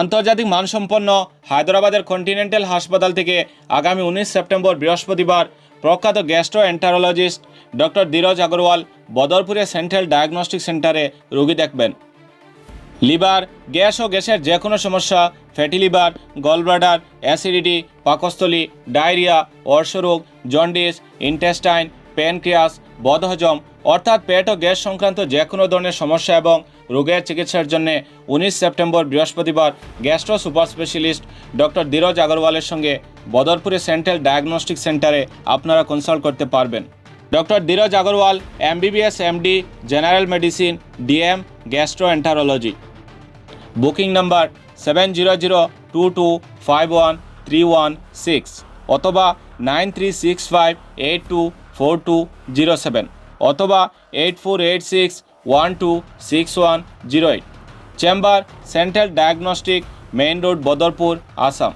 আন্তর্জাতিক মানসম্পন্ন হায়দ্রাবাদের কন্টিনেন্টাল হাসপাতাল থেকে আগামী উনিশ সেপ্টেম্বর বৃহস্পতিবার প্রখ্যাত gastroenterologist doctor Dheeraj Agarwal বদরপুরে সেন্ট্রাল ডায়াগনস্টিক সেন্টারে রোগী দেখবেন। লিভার, গ্যাস ও গ্যাসের যে কোনো সমস্যা, ফ্যাটি লিভার, গলব্লাডার, অ্যাসিডিটি, পাকস্থলী, ডায়রিয়া, অর্শরোগ, জন্ডিস, ইন্টেস্টাইন প্যানক্রিয়াস, বদহজম, অর্থাৎ পেট ও গ্যাস সংক্রান্ত যে কোনো ধরনের সমস্যা এবং রোগের চিকিৎসার জন্য উনিশ সেপ্টেম্বর বৃহস্পতিবার gastro super specialist doctor Dheeraj আগরওয়ালের সঙ্গে বদরপুরে সেন্ট্রাল ডায়াগনস্টিক সেন্টারে আপনারা কনসাল্ট করতে পারবেন। Doctor Dheeraj Agarwal, MBBS MD, general medicine, DM gastroenterology booking number seven zero zero two two five one three one six অথবা nine three six five eight two four two zero seven অথবা eight four eight six one two six one zero eight chamber central diagnostic main road Badarpur Assam